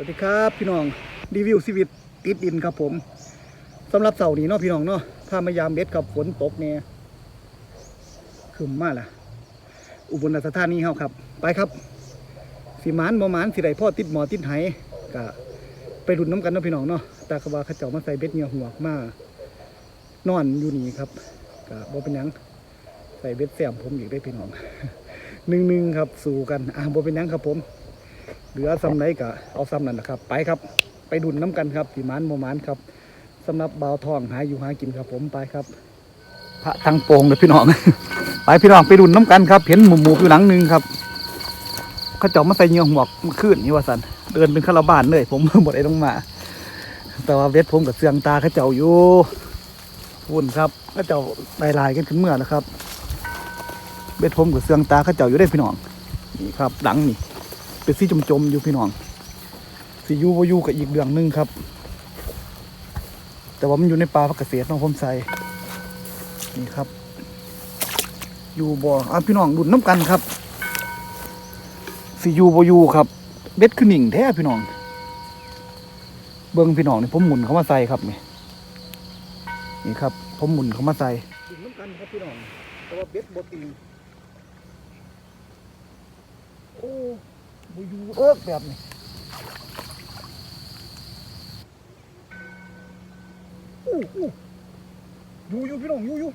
วัสดีครับพี่น้องรีวิวชีวิตติดดินครับผมสำหรับเสาร์นี้เนาะพี่น้องเนาะถ้ามายามเบ็ดกับฝนตกเนี่ยขึ้นมาล่ะ อุบลราชธานีเฮาครับ ไปครับสีมานบ่มานสิไดพ่อติดหมอติดไหก็ไปรุ่นน้ำกันเนาะพี่น้องเนาะต่ก็ว่าขาเจ้ามาใส่เบ็ดเหงี่ยวหัวมานอนอยู่นี่ครับก็บ่เป็นยังใส่เบ็ดแซมผมอีกได้พี่น้องหนึ่งหนึ่งครับ สู่กันอะบ่เป็นยังครับผม เหลือซ้ำไหนก็เอาซ้ำนั่นแหละครับ ไปครับ ไปดุนน้ำกันครับสีมันโมมันครับสำหรับบ่าวทองหาอยู่หากินครับผมไปครับ พระทางโป่งเลยพี่น้อง ไปพี่น้องไปดุนน้ำกันครับ เห็นหมู่หมู่อยู่หลังนึงครับเขาเจาะมาใส่เงี่ยวหมวกมาขึ้นนี่ว่าสันเดินเป็นคาราบานเลยผมหมดไอ้ต้องมา แต่ว่าเวทผมกับเสืองตาเขาเจ้าอยู่วุ่นครับเขาเจ้าลายลายกันขึ้นเมื่อแล้วครับเวทผมกับเสืองตาเขาเจ้าอยู่ได้พี่น้องนี่ครับหลังนี่ เป็นสีจมๆอยู่พี่น้องสียูวายูกับอีกเรื่องหนึงครับ แต่ว่ามันอยู่ในป่าพักเกษตรน้องผมใส่นี่ครับ อยู่บ่อะพี่น้องดุนน้ำกันครับสียูวายูครับเบ็ดคือหนิ่งแท้พี่น้อง เบิ้งพี่น้องนี่ผมหมุนเขามาใส่ครับนี่นี่ครับผมหมุนเขามาใส่ดุนน้ำกันครับพี่น้องแต่ว่าเบ็ดบตีโอ้ บอยู่เอิกแบบนี้อู้อู้ยูยูพี่น้องอยู่อยู่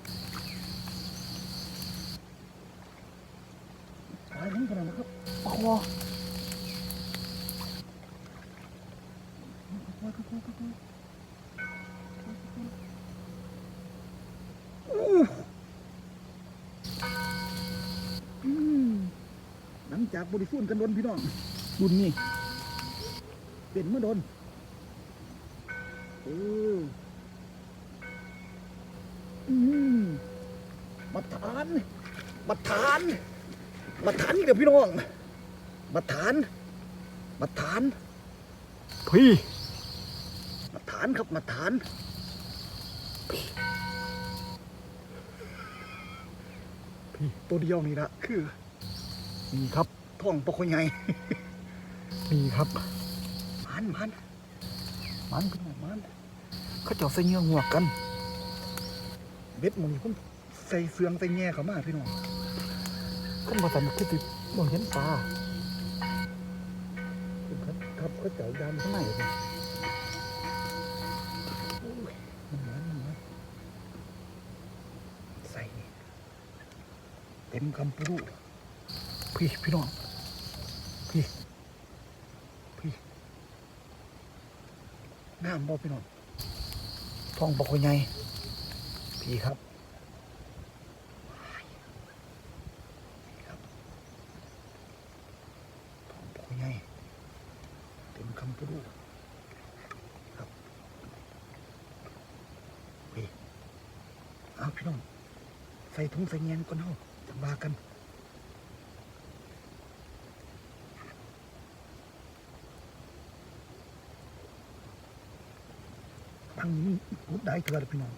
ตายทั้งขนาดนะครับปะคออู้อืม หลัง จากบริสุทธิ์กันโดนพี่น้องรุ่นนี้เป็นเมื่อโดนเอออืมมาทานมาทานมาทานเดี๋ยวพี่น้องมาทานมาทานพี่มาทานครับมาทานพี่พี่ตัวเดียวนี่ละคือนี่ครับ ท้องปกใหญ่นี่ครับมันมันมันขึ้นมามันเขาเจ้าใส่เงี้ยหัวกกัน เบ็ดหมันผมใส่เฟืองใส่แง่เขามาพี่น้องขึ้นมาสั่นคือสิมองเห็นปลาครับครับเขาเจ้ายามข้างในเลยโอ้ยมันมันมันมันใส่นี่เต็มคำปูพี่พี่น้องพี่พี่ น้ำบ่พี่น้องท้องบอกว่าไงพี่ครับพี่ครับท้องบอกว่าไงเต็มคำพูดครับพี่เอาพี่น้อง ใส่ถุงใส่เงี้ยก่อนเฮาจะมากัน ทางนี้พุดได้เถื่อนพี่น้อง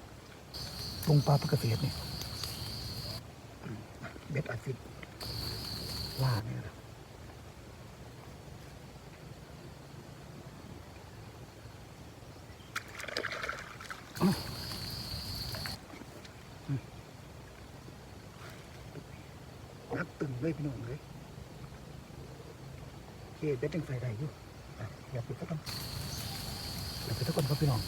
ลงปลาปลาเกษตรนี่เบ็ดอาซิดล่าเนี่ยนะนักตึงเลยพี่น้องเลยโอเคเบ็ดยังใส่ได้อยู่อย่าไปสักคนอย่าไปสักคนครับพี่น้อง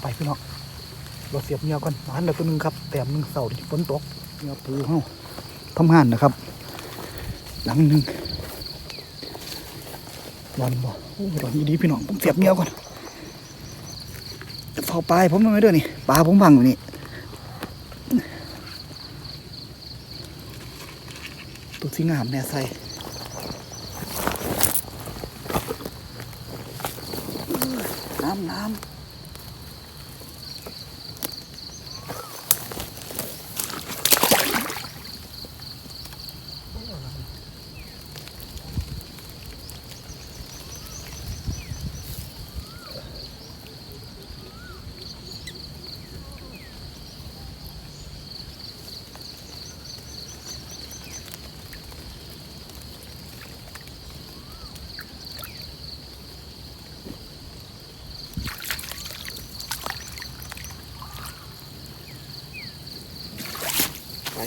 ไปพี่น้องเราเสียบเงียก่อนมาหันแล้วตัวหนึงครับ แต้มหนึ่งเสาที่ฝนตกเงียปูเฮาทำงานนะครับ หลังหนึ่งร้อนบ่โอ้ร้อนดีพี่น้องผมเสียบเงียก่อนจะเฝ้าปลายผมทำไมเด้นี่ปลาผมพังอยู่นี่ตัวสีงามแน่ใส่ น้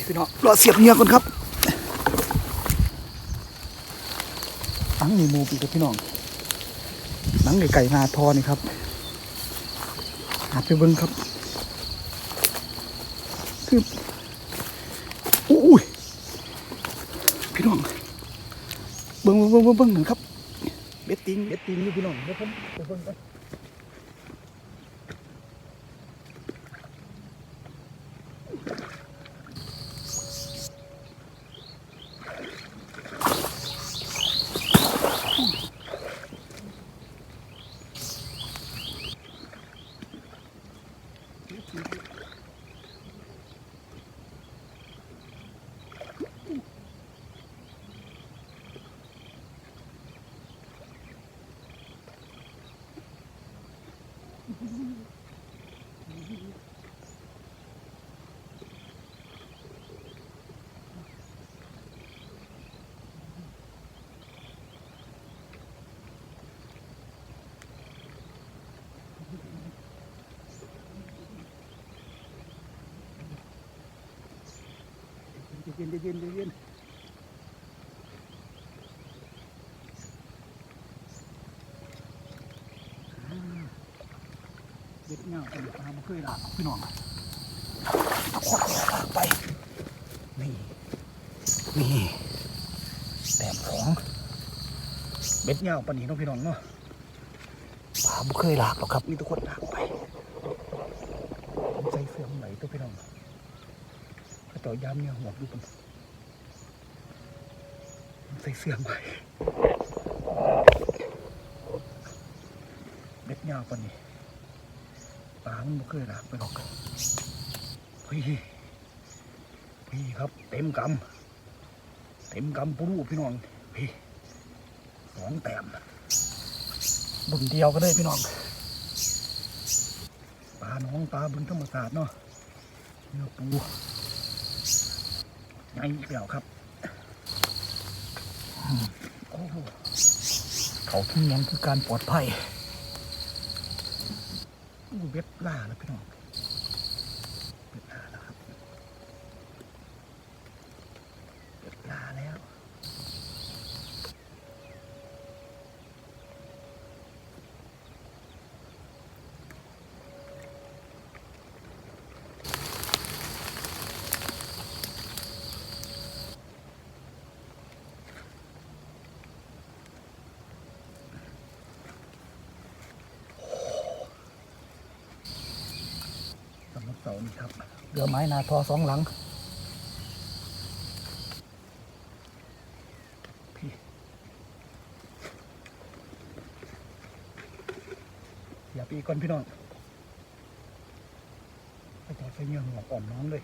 พี่น้องรอเสียบเงียก่อนครับหนังนี่หมูปีกับพี่น้องหนังไก่ไก่นาทอนี่ครับหาไปเบิ้งครับคืออุ้ยพี่น้องเบิ้งเบิ้งเบิ้งเบิ้งหนึ่งครับเบ็ดติงเบ็ดติงนี่พี่น้องเดี๋ยวผมไปเบิ้งกัน ย็นเย็นเย็นเย็นเย็ดเงาเป็นปลาไม่เคยหลากพี่น้องเอาขวดเนี่ยลากไป นี่นี่แต้มของเบ็ดเงาปานนี้เน้องพี่น้องเนาะปลาไม่เคยหลากหรอกครับ มีทุกคนหลากไปผมใส่เสื้อไหนตัวพี่น้อง เขาเจายามเนี่ยหัวดูกันใส่เสื้อใหม่เม็ดยาวปานนี้ปลามันบ่เคยหลากไปหรอกพี่พี่ครับ เต็มกำเต็มกำปูรูพี่น้องพี่สองแต้มบุญเดียวก็ได้พี่น้องปลาน้องปลาบึงธรรมศาสตร์เนาะเนื้อปู ไม่เปล่าครับโอ้โหเขาที่ยังคือการปลอดภัยอู้เว็บล่าแล้วพี่น้องเว็บล่าแล้วครับเว็บล่าแล้ว สำหรับเสานี่ครับเรือไม้นาทอสองหลังอย่าปีก่อนพี่น้องไปต่อใส่เงี้ยหัวอ่อนน้องเลย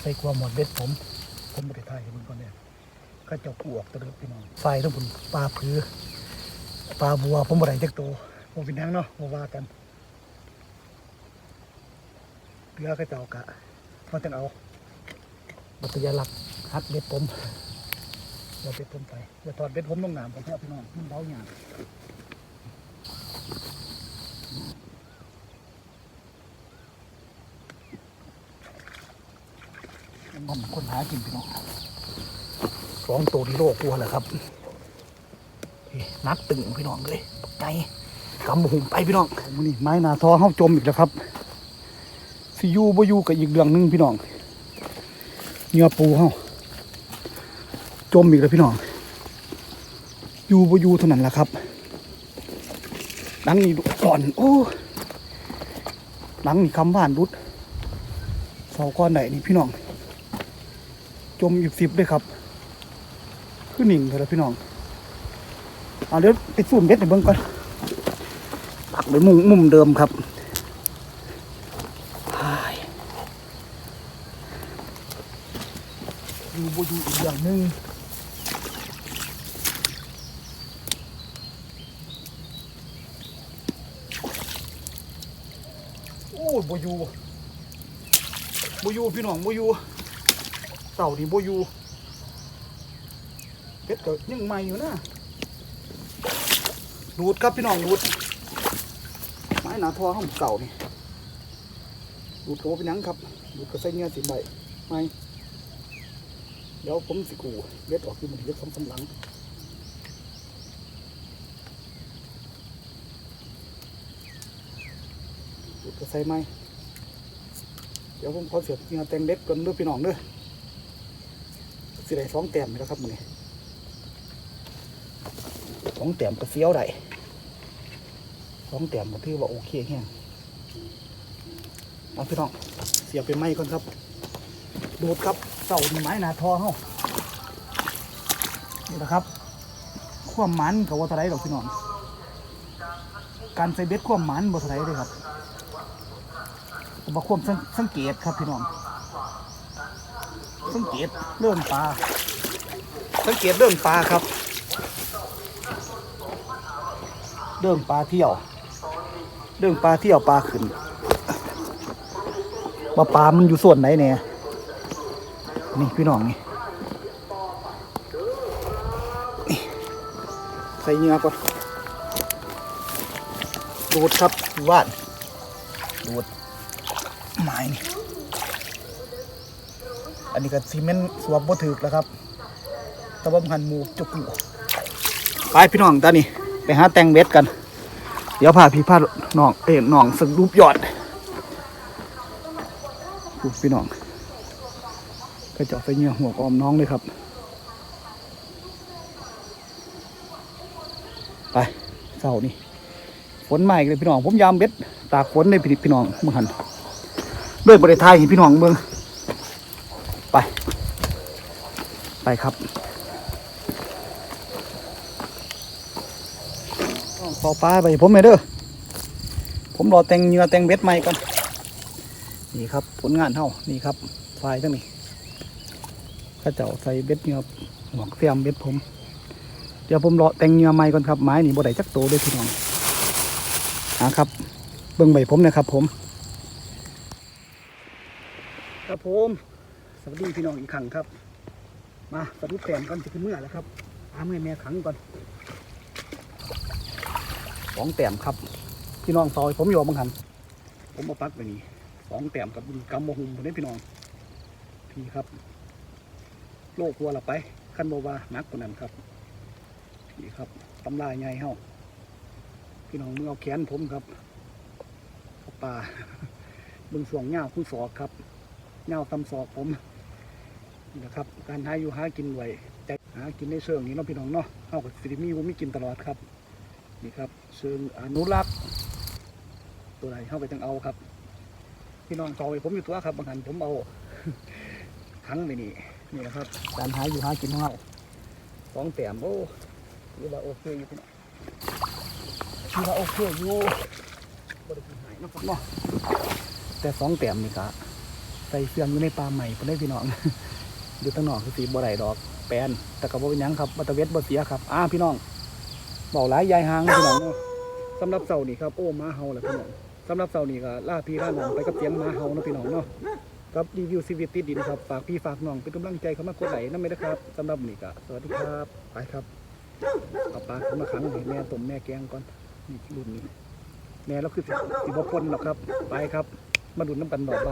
ใส่ความหมดเบ็ดผม ผมบริไทยให้มึงก่อนเนี่ยข้าเจ้าปวกตะลิดพี่น้องไฟทั้งบนปลาผือปลาบัวผมบริไจักโตผมเป็นนังเนาะมาว่ากัน เรือก็เจ้ากะมันจะเอาบัตรยาหลักฮัดเบ็ดผมเราเบ็ดผมไปอย่าถอดเบ็ดผมลงน้ำก่อนเอะพี่น้องมันเบาอย่างมันคนหากินพี่น้องสองตัวที่โลกลัวแหละครับนักตึงพี่น้องเลยไก่กำหุ่มไปพี่น้องนี่ไม้นาทอเข้าจมอีกแล้วครับ สิอยูบ่อยูกับอีกเรื่องหนึงพี่น้องเงือปูเฮาจมอีกแล้วพี่น้อง อยูบ่อยูเท่านั้นแหละครับหลังนี้ก่อน โอ้หลังนี่คำบ้านรุดเสาก้อนไหนนี่พี่น้อง จมอีกสิบเลยครับคือหนิ่งเลยละพี่น้องเอาเดี๋ยวไปสูมเบ็ดในเบื้องก่อนปักไปมุมมุมเดิมครับไอ้ายอยู่ บอยู่อีกอย่างหนึ่งโอ้ยบอยู่บอยู่พี่น้องบอยู่เต่านี่บอยู่เพชรก็ยังใหม่อยู่นะรูดครับพี่น้องรูดไม้หนาทอห้องเก่านี่ดูดโถเป็นยังครับดูดกระใส่เงี้ยสิใบไม้ เดี๋ยวผมสิกูเล็ดออกที่มันเล็ดซ้ำๆหลังดูดกระใส่ไม้เดี๋ยวผมขอเสียบเงี้ยแตงเล็ดก่อนด้วยพี่น้องเด้อสิได้สองแต้มนี่แล้วครับมันนี่สองแต้มก็เฟี้ยวได้สองแต้มก็ถือว่าโอเคแห้งเอาพี่น้องเสียบเป็นไม้ก่อนครับดูดครับ เต่านี่ไม้หนาทอเฮานี่แหละครับความมันกับว่าเท่าไรดอกพี่น้องการใส่เบ็ดความมันบ่เท่าไรเลยครับแต่ว่าความสังเกตครับพี่น้องสังเกตเรื่องปลาสังเกตเรื่องปลาครับ เรื่องปลาเที่ยว เรื่องปลาเที่ยวปลาขึ้นว่าปลามันอยู่ส่วนไหนเนี่ย นี่พี่น้องนี่นี่ใส่เหงือก่อนดูดครับอยู่านดูดไม้นี่อันนี้ก็ซีเมนต์สวมบ่ถึกแล้วครับตะวันหันหมูจุกหมูไปพี่น้องตอนนี้ไปหาแตงเบ็ดกัน เดี๋ยวพาพี่พาน้องเอ้ยน้องสรูปยอดดูพี่น้อง ก็เจาะใส่เหงื่อหัวกอมน้องเลยครับ ไปเสานี่ฝนใหม่เลยพี่น้อง ผมยามเบ็ดตากฝนในพี่พี่น้องเมื่อหันด้วยบริทายพี่น้องเมืองไป ไปครับเป่าปลาไปผมเลยเด้อผมรอแต่งเหงื่อแต่งเบ็ดใหม่ก่อนนี่ครับผลงานเท่านี่ครับไฟตั้งนี้ ข้าเจ้าใส่เบ็ดเงื่อหมวกเสียมเบ็ดผม เดี๋ยวผมรอแต่งเงื่อใหม่ก่อนครับไม้นี่บ่ได้จักโตเลยพี่น้องนะครับ เบิ่งใบผมนะครับผม ครับผม สวัสดีพี่น้องอีกครั้งครับ มาสรุปแผนก่อนจะขึ้นเมื่อแล้วครับตาเมให้แม่ขังก่อนสองแต้มครับ พี่น้องซอยผมอยู่บางหันผมมาปักไปนี่สองแต้มกับกำมะฮุมผมได้พี่น้อง พี่ครับ โลกวัวละไปขั้นบว่านักกว่านั้นครับพี่ครับตำลายไงเฮาพี่น้องมึงเอาแขนผมครับเอาปลาบึงสวงเงาคู่ศอกครับเงาตำศอกผมนะครับ การหาอยู่หากินไว้ใจหากินในเชิงนี้เนาะพี่น้องเนาะเฮากับสิริมีผมมีกินตลอดครับนี่ครับเชิงอนุรักษ์ตัวไหนเข้าไปจังเอาครับ พี่น้องซอยผมอยู่ตัวครับบางหันผมเอาทั้งไปนี่ นี่นะครับการหาอยู่หากินของเราสองแต้มโอ้ถือว่าโอเคอยู่พี่น้องถือว่าโอเคอยู่บริหายนะครับเนาะแต่สองแต้มนี่ก็ใส่เฟื่องอยู่ในปลาใหม่ผมได้พี่น้องอยู่ตั้งนอกคือสีบ่ได้ดอกแปลนแต่ก็บ่เป็นยังครับบัตเวทบ่เสียครับอ่าพี่น้องเบาหลายยายหางนะพี่น้องเนาะสำหรับเสาร์นี่ครับโอ้มาเฮาแหละพี่น้องสำหรับเสาร์นี่ก็ล่าพี่ล่าน้องไปกับเสียงมาเฮานะพี่น้องเนาะ กับรีวิวชีวิตติดดินครับ ฝากพี่ฝากน้องเป็นกำลังใจเขามากกดไลนั่นไม่ได้ครับสำหรับนี่ก็สวัสดีครับไปครับเอาปลาขึ้นมาขังให้แม่ต้มแม่แกงก่อนนี่รุ่นนี้แม่เราคือสิบพ่นหรอกครับ ไปครับ มาดูน้ำปันดอกใบ